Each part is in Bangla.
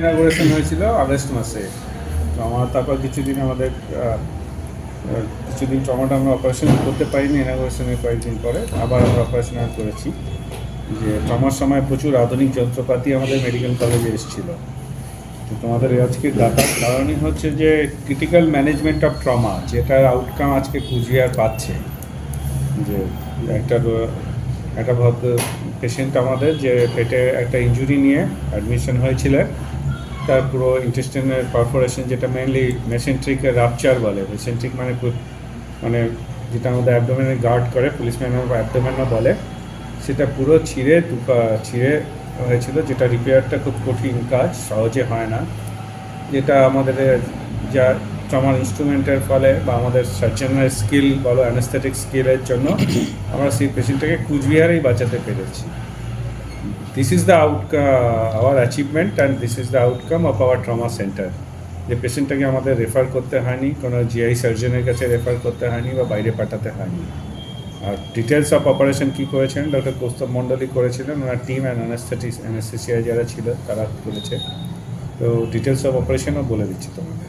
ইনাগুরেশন হয়েছিল আগস্ট মাসে। তো আমার তারপর কিছুদিন আমাদের কিছুদিন টমাটো আমরা অপারেশন করতে পারিনি ইনাগুরেশনের কয়েকদিন পরে। আবার আমরা অপারেশন করেছি। যে টমার সময় প্রচুর আধুনিক যন্ত্রপাতি আমাদের মেডিকেল কলেজে এসেছিল। তো তোমাদের আজকে ডাকার কারণই হচ্ছে যে ক্রিটিক্যাল ম্যানেজমেন্ট অফ ট্রমা যেটার আউটকাম আজকে কুচবিহার পাচ্ছে। যে একটা একটা ভদ্র পেশেন্ট আমাদের যে পেটে একটা ইনজুরি নিয়ে অ্যাডমিশন হয়েছিলেন। তার পুরো ইন্টেস্টিনের পারফোরেশন যেটা মেনলি মেসেন্ট্রিক রাপচার বলে। মেসেন্ট্রিক মানে মানে যেটা আমাদের অ্যাবডোমেনে গার্ড করে পুলিশ ম্যান অ্যাবডোমেনও বলে। সেটা পুরো ছিঁড়ে টুকা ছিঁড়ে হয়েছিল, যেটা রিপেয়ারটা খুব কঠিন কাজ, সহজে হয় না। যেটা আমাদের যা ট্রমার ইনস্ট্রুমেন্টের ফলে বা আমাদের সার্জনের স্কিল বলো অ্যানেস্থেটিক স্কিলের জন্য আমরা সেই পেশেন্টটাকে কুচবিহারেই বাঁচাতে পেরেছি। This is the out our achievement and this is the outcome of our trauma centre যে পেশেন্টটাকে আমাদের রেফার করতে হয়নি, কোনো জিআই সার্জনের কাছে রেফার করতে হয়নি বা বাইরে পাঠাতে হয়নি। আর ডিটেলস অফ অপারেশন কী করেছেন? ডক্টর কৌস্তব মণ্ডলী করেছিলেন। ওনার টিম অ্যান্ড অ্যানাস্থেটিস অ্যানাস্থেসিয়া যারা ছিল, তারা করেছে তো ডিটেলস অফ অপারেশনও বলে দিচ্ছি তোমাদের।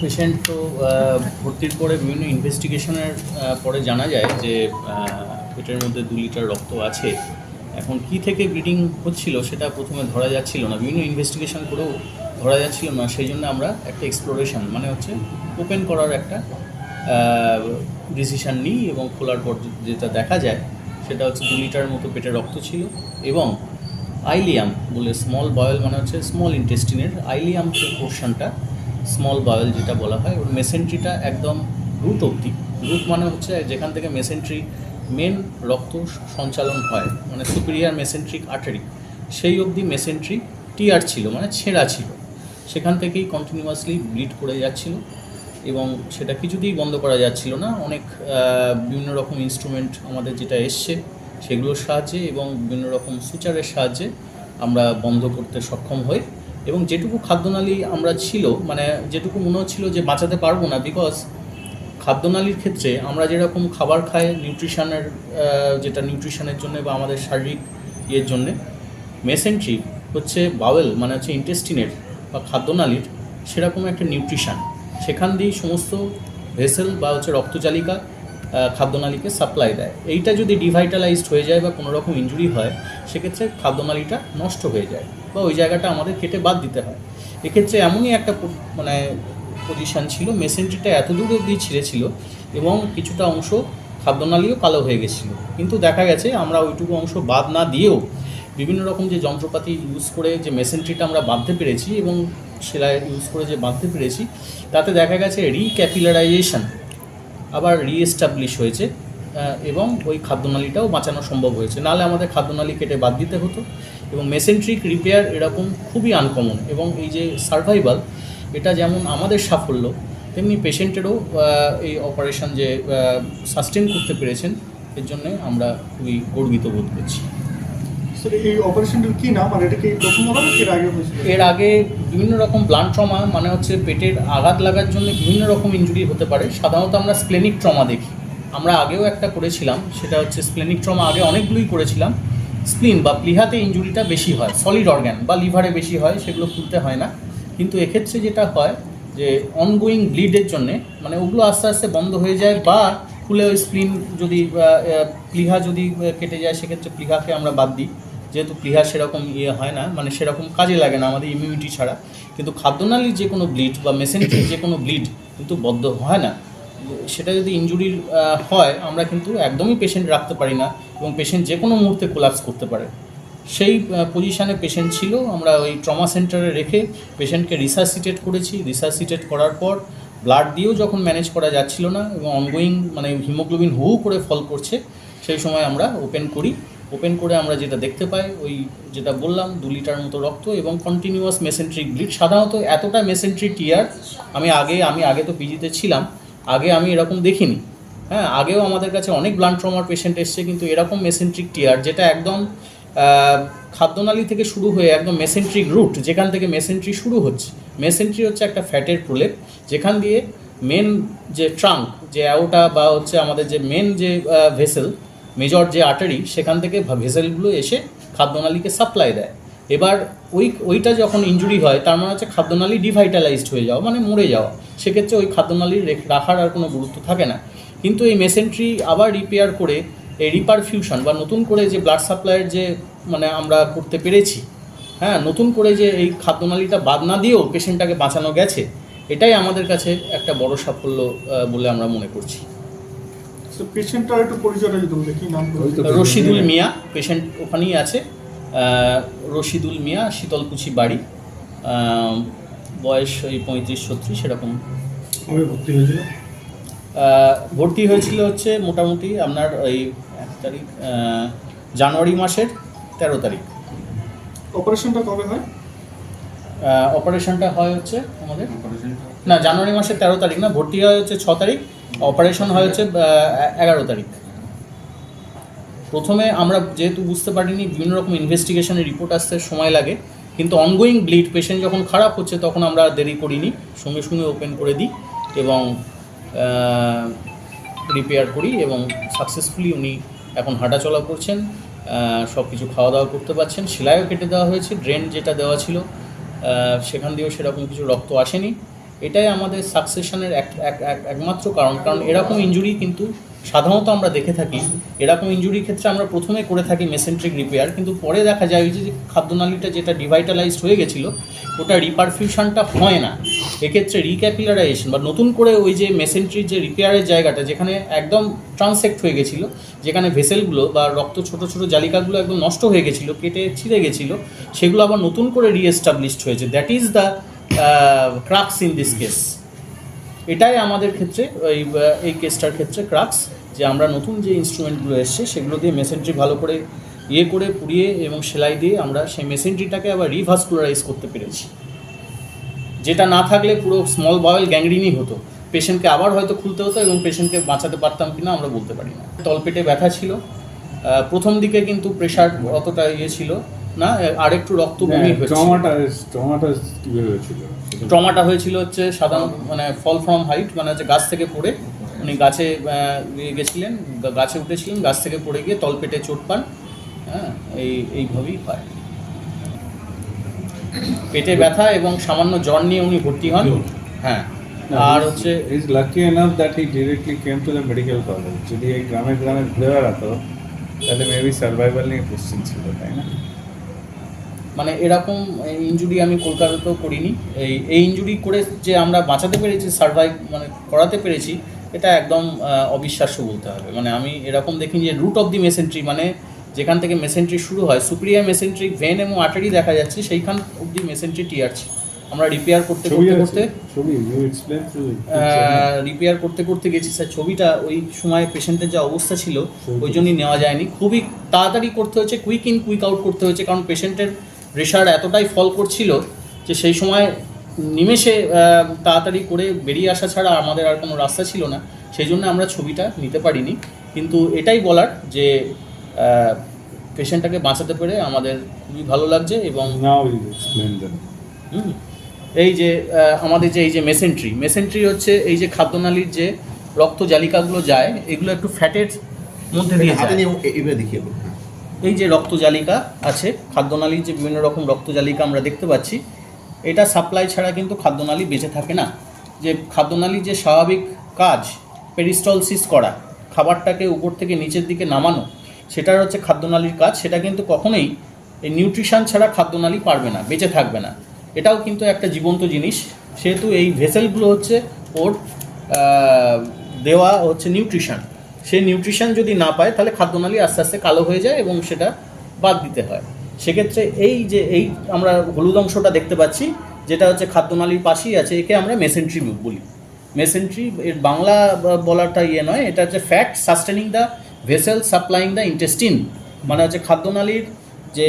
পেশেন্ট তো ভর্তির পরে বিভিন্ন ইনভেস্টিগেশনের পরে জানা যায় যে পেটের মধ্যে দু লিটার রক্ত আছে। এখন কি থেকে ব্রিডিং হচ্ছিল সেটা প্রথমে ধরা যাচ্ছিল না। বিভিন্ন ইনভেস্টিগেশন করেও ধরা যাচ্ছিল না। সেই জন্য আমরা একটা এক্সপ্লোরেশন মানে হচ্ছে ওপেন করার একটা ডিসিশন নিই এবং খোলার পর যেটা দেখা যায় সেটা হচ্ছে দু লিটার মতো পেটে রক্ত ছিল এবং আইলিয়াম বলে স্মল বয়েল মানে হচ্ছে স্মল ইন্টেস্টিনের আইলিয়াম পোর্শনটা স্মল বয়েল যেটা বলা হয়, ওর মেসেন্ট্রিটা একদম রুট অবধি। রুট মানে হচ্ছে যেখান থেকে মেসেন্ট্রি মেন রক্ত সঞ্চালন হয় মানে সুপিরিয়ার মেসেন্ট্রিক আর্টারি সেই অবধি মেসেন্ট্রি টিয়ার ছিল মানে ছেঁড়া ছিল। সেখান থেকেই কন্টিনিউয়াসলি ব্লিড করে যাচ্ছিল এবং সেটা কিছুতেই বন্ধ করা যাচ্ছিল না। অনেক বিভিন্ন রকম ইনস্ট্রুমেন্ট আমাদের যেটা এসছে, সেগুলোর সাহায্যে এবং বিভিন্ন রকম সুচারের সাহায্যে আমরা বন্ধ করতে সক্ষম হই। এবং যেটুকু খাদ্যনালী আমরা ছিল মানে যেটুকু মনে হচ্ছিল যে বাঁচাতে পারব না বিকজ খাদ্যনালীর ক্ষেত্রে আমরা যেরকম খাবার খাই নিউট্রিশনের যেটা নিউট্রিশনের জন্য বা আমাদের শারীরিক ইয়ের জন্যে মেসেন্ট্রি হচ্ছে বাওয়েল মানে হচ্ছে ইন্টেস্টিনের বা খাদ্যনালীর সেরকম একটা নিউট্রিশান সেখান দিয়েই সমস্ত ভেসেল বা হচ্ছে রক্তচালিকা খাদ্যনালীকে সাপ্লাই দেয়। এইটা যদি ডিভাইটালাইজড হয়ে যায় বা কোনো রকম ইঞ্জুরি হয়, সেক্ষেত্রে খাদ্যনালীটা নষ্ট হয়ে যায় বা ওই জায়গাটা আমাদের কেটে বাদ দিতে হয়। এক্ষেত্রে এমনই একটা মানে পজিশান ছিল মেসেন্ট্রিটা এত দূর অবধি ছিঁড়েছিল এবং কিছুটা অংশ খাদ্যনালীও কালো হয়ে গেছিল। কিন্তু দেখা গেছে আমরা ওইটুকু অংশ বাদ না দিয়েও বিভিন্ন রকম যে যন্ত্রপাতি ইউজ করে যে মেসেন্ট্রিটা আমরা বাঁধতে পেরেছি এবং সেলাই ইউজ করে যে বাঁধতে পেরেছি, তাতে দেখা গেছে রিক্যাপিলারাইজেশন আবার রিএস্টাবলিশ হয়েছে এবং ওই খাদ্যনালীটাও বাঁচানো সম্ভব হয়েছে। নাহলে আমাদের খাদ্যনালী কেটে বাদ দিতে হতো এবং মেসেন্ট্রিক রিপেয়ার এরকম খুবই আনকমন এবং এই যে সার্ভাইভাল এটা যেমন আমাদের সাফল্য তেমনি পেশেন্টেরও এই অপারেশন যে সাস্টেন করতে পেরেছেন এর জন্য আমরা খুবই গর্বিত বোধ করছি। এই অপারেশনটার কি নাম? আর এটা কি এর আগে এর আগে বিভিন্ন রকম ব্লান্ট ট্রমা মানে হচ্ছে পেটের আঘাত লাগার জন্য বিভিন্ন রকম ইনজুরি হতে পারে। সাধারণত আমরা স্প্লেনিক ট্রমা দেখি। আমরা আগেও একটা করেছিলাম সেটা হচ্ছে স্প্লেনিক ট্রমা আগে অনেকগুলোই করেছিলাম। স্প্লিন বা প্লিহাতে ইনজুরিটা বেশি হয় সলিড অর্গ্যান বা লিভারে বেশি হয় সেগুলো খুলতে হয় না। কিন্তু এক্ষেত্রে যেটা হয় যে অনগোয়িং ব্লিডের জন্যে মানে ওগুলো আস্তে আস্তে বন্ধ হয়ে যায় বা খুলে ওই স্প্লিন যদি প্লিহা যদি কেটে যায়, সেক্ষেত্রে প্লিহাকে আমরা বাদ দিই। যেহেতু প্লিহা সেরকম ইয়ে হয় না মানে সেরকম কাজে লাগে না আমাদের ইমিউনিটি ছাড়া। কিন্তু খাদ্যনালীর যে কোনো ব্লিড বা মেসেন্ট্রির যে কোনো ব্লিড কিন্তু বদ্ধ হয় না। সেটা যদি ইনজুরির হয়, আমরা কিন্তু একদমই পেশেন্ট রাখতে পারি না এবং পেশেন্ট যে কোনো মুহূর্তে কোলাপস করতে পারে। সেই পজিশানে পেশেন্ট ছিল। আমরা ওই ট্রমা সেন্টারে রেখে পেশেন্টকে রিসার্সিটেট করেছি। রিসার্সিটেট করার পর ব্লাড দিয়েও যখন ম্যানেজ করা যাচ্ছিল না এবং অনগোয়িং মানে হিমোগ্লোবিন হু করে ফল করছে, সেই সময় আমরা ওপেন করি। ওপেন করে আমরা যেটা দেখতে পাই, ওই যেটা বললাম, দু লিটার মতো রক্ত এবং কন্টিনিউয়াস মেসেন্ট্রিক ব্লিড সাধারণত এতটা মেসেন্ট্রিক টিয়ার আমি আগে আমি আগে তো পিজিতে ছিলাম, আগে আমি এরকম দেখিনি। হ্যাঁ আগেও আমাদের কাছে অনেক ব্লাড ট্রমার পেশেন্ট এসছে, কিন্তু এরকম মেসেন্ট্রিক টিয়ার যেটা একদম খাদ্যনালী থেকে শুরু হয়ে একদম মেসেন্ট্রিক রুট যেখান থেকে মেসেন্ট্রি শুরু হচ্ছে। মেসেন্ট্রি হচ্ছে একটা ফ্যাটের প্রলেপ, যেখান দিয়ে মেন যে ট্রাঙ্ক যে অ্যাওটা বা হচ্ছে আমাদের যে মেন যে ভেসেল মেজর যে আটারি সেখান থেকে ভেসেলগুলো এসে খাদ্যনালীকে সাপ্লাই দেয়। এবার ওই, ওইটা যখন ইনজুরি হয়, তার মানে হচ্ছে খাদ্যনালী ডিভাইটালাইজড হয়ে যাওয়া মানে মরে যাওয়া। সেক্ষেত্রে ওই খাদ্যনালী রাখার আর কোনো গুরুত্ব থাকে না। কিন্তু এই মেসেন্ট্রি আবার রিপেয়ার করে রিপারফিউশন বা নতুন করে যে ব্লাড সাপ্লাইয়ের যে মানে আমরা করতে পেরেছি হ্যাঁ নতুন করে যে এই খাদ্যনালীটা বাদ না দিয়েও পেশেন্টটাকে বাঁচানো গেছে এটাই আমাদের কাছে একটা বড় সাফল্য বলে আমরা মনে করছি। তো পেশেন্টটার একটু পরিচয়টা যদি বলতে কি নাম রশিদুল মিয়া পেশেন্ট ওখানেই আছে। রশিদুল মিয়া শীতলকুচি বাড়ি। বয়স ওই পঁয়ত্রিশ ছত্রিশ সেরকম কবে ভর্তি হয়েছিল? ভর্তি হয়েছিল হচ্ছে মোটামুটি আপনার ওই তারিখ জানুয়ারি মাসের তেরো তারিখ। অপারেশনটা কবে হয়? অপারেশনটা হয় হচ্ছে আমাদের? না জানুয়ারি মাসের তেরো তারিখ না ভর্তি হয় হচ্ছে ছ তারিখ অপারেশন হয় হচ্ছে এগারো তারিখ। প্রথমে আমরা যেহেতু বুঝতে পারিনি বিভিন্ন রকম ইনভেস্টিগেশনের রিপোর্ট আসতে সময় লাগে কিন্তু অনগোয়িং ব্লিড পেশেন্ট যখন খারাপ হচ্ছে তখন আমরা দেরি করিনি। সঙ্গে সঙ্গে ওপেন করে দিই এবং রিপেয়ার করি এবং সাকসেসফুলি উনি এখন হাঁটাচলা করছেন সব কিছু খাওয়া দাওয়া করতে পারছেন। সেলাইও কেটে দেওয়া হয়েছে, ড্রেন যেটা দেওয়া ছিল সেখান দিয়েও সেরকম কিছু রক্ত আসেনি। এটাই আমাদের সাকসেশনের এক, এক- এক- একমাত্র কারণ। কারণ এরকম ইনজুরি কিন্তু সাধারণত আমরা দেখে থাকি, এরকম ইনজুরির ক্ষেত্রে আমরা প্রথমে করে থাকি মেসেন্ট্রিক রিপেয়ার কিন্তু পরে দেখা যায় যে খাদ্যনালীটা যেটা ডিভাইটালাইজড হয়ে গেছিল, ওটা রিপারফিউশনটা হয় না। এক্ষেত্রে রিক্যাপিলারাইজেশন বা নতুন করে ওই যে মেসেন্ট্রির যে রিপেয়ারের জায়গাটা, যেখানে একদম ট্রান্সেক্ট হয়ে গেছিল, যেখানে ভেসেলগুলো বা রক্ত, ছোট ছোট জালিকাগুলো একদম নষ্ট হয়ে গেছিল, কেটে ছিঁড়ে গেছিল, সেগুলো আবার নতুন করে রিএস্টাবলিশড হয়েছে। That is the crux in this case এটাই আমাদের ক্ষেত্রে ওই এই কেসটার ক্ষেত্রে ক্রাক্স যে আমরা নতুন যে ইনস্ট্রুমেন্টগুলো এসছে, সেগুলো দিয়ে মেসেন্ট্রি ভালো করে ইয়ে করে, পুড়িয়ে এবং সেলাই দিয়ে আমরা সেই মেসেন্ট্রিটাকে আবার রিভাস্কুলারাইজ করতে পেরেছি। যেটা না থাকলে পুরো স্মল বয়েল গ্যাংরিনই হতো। পেশেন্টকে আবার হয়তো খুলতে হতো এবং পেশেন্টকে বাঁচাতে পারতাম কিনা আমরা বলতে পারি না। তলপেটে ব্যথা ছিল। প্রথম দিকে কিন্তু প্রেশার অতটা ইয়ে ছিল না আর একটু রক্ত বমি ট্রমাটা ট্রমাটা হয়েছিল? ট্রমাটা হয়েছিল হচ্ছে সাধারণ মানে ফল ফ্রম হাইট মানে হচ্ছে গাছ থেকে পড়ে। উনি গাছে ইয়ে গেছিলেন গাছে উঠেছিলেন গাছ থেকে পড়ে গিয়ে তলপেটে চোট পান। হ্যাঁ এই এইভাবেই হয়। পেটে ব্যথা এবং সামান্য জ্বর নিয়ে উনি ভর্তি হন। হ্যাঁ। আর হচ্ছে is lucky enough that he directly came to the medical college যদি এই গ্রামে গ্রামে ঘুরে বেড়াতো তাহলে মেবি সার্ভাইভাল নিয়ে কোশ্চেন ছিল তাই না? মানে এরকম ইনজুরি আমি কলকাতাতেও করিনি। এই এই ইনজুরি করে যে আমরা বাঁচাতে পেরেছি সার্ভাইভ মানে করাতে পেরেছি এটা একদম অবিশ্বাস্য বলতে হবে। মানে আমি এরকম দেখি যে রুট অফ দি মেসেন্ট্রি মানে যেখান থেকে মেসেন্ট্রি শুরু হয় সুপ্রিয়া মেসেন্ট্রিক ভেন এবং আর্টারি দেখা যাচ্ছে সেইখান অবধি মেসেন্ট্রি টিয়ারছে আমরা রিপেয়ার করতে করতে করতে রিপেয়ার করতে করতে গেছি স্যার। ছবিটা ওই সময় পেশেন্টের যা অবস্থা ছিল ওই জন্যই নেওয়া যায়নি। খুবই তাড়াতাড়ি করতে হয়েছে কুইক ইন কুইক আউট করতে হয়েছে কারণ পেশেন্টের প্রেশার এতটাই ফল করছিল যে সেই সময় নিমেষে তাড়াতাড়ি করে বেরিয়ে আসা ছাড়া আমাদের আর কোনো রাস্তা ছিল না। সেই জন্য আমরা ছবিটা নিতে পারিনি। কিন্তু এটাই বলার যে পেশেন্টটাকে বাঁচাতে পেরে আমাদের খুবই ভালো লাগছে এবং। এই যে আমাদের যে এই যে মেসেন্ট্রি মেসেন্ট্রি হচ্ছে এই যে খাদ্যনালীর যে রক্ত জালিকাগুলো যায় এগুলো একটু ফ্যাটের মধ্যে দিয়ে যায়। দেখিয়ে এই যে রক্তজালিকা আছে খাদ্যনালীর যে বিভিন্ন রকম রক্তজালিকা আমরা দেখতে পাচ্ছি এটা সাপ্লাই ছাড়া কিন্তু খাদ্যনালী বেঁচে থাকে না। যে খাদ্যনালীর যে স্বাভাবিক কাজ পেরিস্টলসিস করা খাবারটাকে উপর থেকে নিচের দিকে নামানো সেটার হচ্ছে খাদ্যনালীর কাজ, সেটা কিন্তু কখনোই এই নিউট্রিশন ছাড়া খাদ্যনালী পারবে না, বেঁচে থাকবে না। এটাও কিন্তু একটা জীবন্ত জিনিস, সেহেতু এই ভেসেলগুলো হচ্ছে ওর দেওয়া হচ্ছে নিউট্রিশন সেই নিউট্রিশন যদি না পায়, তাহলে খাদ্যনালী আস্তে আস্তে কালো হয়ে যায় এবং সেটা বাদ দিতে হয়। সেক্ষেত্রে এই যে, এই আমরা হলুদ অংশটা দেখতে পাচ্ছি, যেটা হচ্ছে খাদ্যনালীর পাশেই আছে, একে আমরা মেসেন্ট্রি বলি। মেসেন্ট্রি এর বাংলা বলাটা ইয়ে নয়, এটা হচ্ছে fact sustaining the vessel supplying the intestine মানে হচ্ছে খাদ্যনালীর যে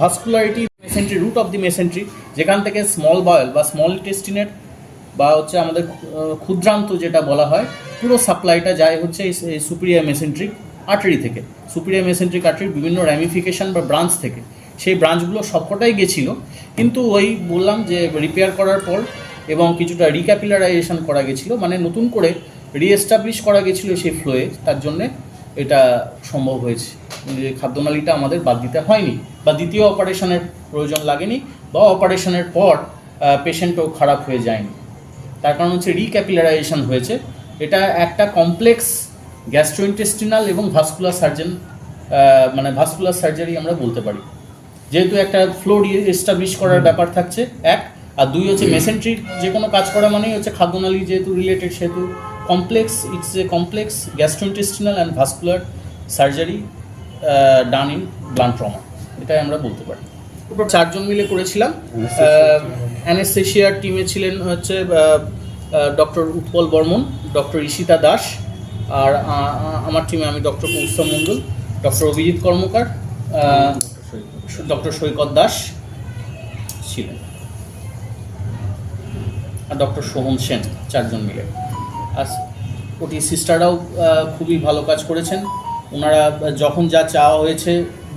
vascularity mesentery root of the mesentery যেখান থেকে স্মল বয়েল বা স্মল ইন্টেস্টিনের বা হচ্ছে আমাদের ক্ষুদ্রান্ত যেটা বলা হয়, পুরো সাপ্লাইটা যায় হচ্ছে এই সুপিরিয়ার মেসেন্ট্রিক আর্টারি থেকে। সুপিরিয়ার মেসেন্ট্রিক আর্টারির বিভিন্ন র্যামিফিকেশন বা ব্রাঞ্চ থেকে। সেই ব্রাঞ্চগুলো সবকটাই গেছিল, কিন্তু ওই বললাম যে রিপেয়ার করার পর এবং কিছুটা রিক্যাপিলারাইজেশন করা গেছিল মানে নতুন করে রিএস্টাবলিশ করা গেছিল সেই ফ্লোয়ে তার জন্যে এটা সম্ভব হয়েছে। যে খাদ্যনালীটা আমাদের বাদ দিতে হয়নি বা দ্বিতীয় অপারেশনের প্রয়োজন লাগেনি বা অপারেশনের পর পেশেন্টও খারাপ হয়ে যায়নি। তার কারণ হচ্ছে রিক্যাপিলারাইজেশন হয়েছে। এটা একটা কমপ্লেক্স গ্যাস্ট্রোইন্টেস্টিনাল এবং ভাস্কুলার সার্জন মানে ভাস্কুলার সার্জারি আমরা বলতে পারি। যেহেতু একটা ফ্লোর এস্টাবলিশ করার ব্যাপার থাকছে এক। আর দুই হচ্ছে মেসেন্ট্রিক যে কোনো কাজ করা মানেই হচ্ছে খাদ্যনালী যেহেতু রিলেটেড সেহেতু complex it's a complex gastrointestinal and vascular surgery done in blunt trauma এটাই আমরা বলতে পারি। চারজন মিলে করেছিলাম। অ্যানেস্থেশিয়ার টিমে ছিলেন হচ্ছে ডক্টর উৎপল বর্মন ডক্টর ঈশিতা দাস আর আমার টিমে আমি doctor Kaustam Mondal doctor Abhijit Karmakar doctor Saikat Das ছিলেন। আর ডক্টর সোহম সেন চারজন মিলে। ওটি সিস্টাররাও খুবই ভালো কাজ করেছেন। ওনারা যখন যা চাওয়া হয়েছে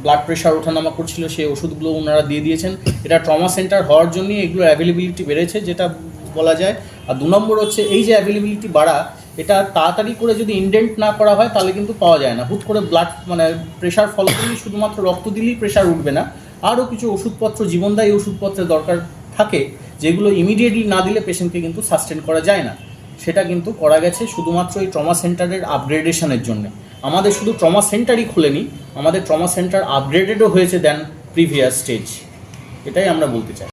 ব্লাড প্রেশার ওঠানামা করছিল সেই ওষুধগুলো ওনারা দিয়ে দিয়েছেন। এটা ট্রমা সেন্টার হওয়ার জন্যই এগুলোর অ্যাভেলেবিলিটি বেড়েছে, যেটা বলা যায়। আর দু নম্বর হচ্ছে, এই যে অ্যাভেলেবিলিটি বাড়া, এটা তাড়াতাড়ি করে যদি ইনডেন্ট না করা হয়, তাহলে কিন্তু পাওয়া যায় না। হুট করে ব্লাড মানে প্রেশার ফলো করলেই শুধুমাত্র রক্ত দিলেই প্রেশার উঠবে না। আরও কিছু ওষুধপত্র, জীবনদায়ী ওষুধপত্রের দরকার থাকে, যেগুলো ইমিডিয়েটলি না দিলে পেশেন্টকে কিন্তু সাস্টেন করা যায় না। সেটা কিন্তু করা গেছে শুধুমাত্র এই ট্রমা সেন্টারের আপগ্রেডেশনের জন্য। আমাদের শুধু ট্রমা সেন্টারই খুলেনি, আমাদের ট্রমা সেন্টার আপগ্রেডেডও হয়েছে দেন প্রিভিয়াস স্টেজ এটাই আমরা বলতে চাই।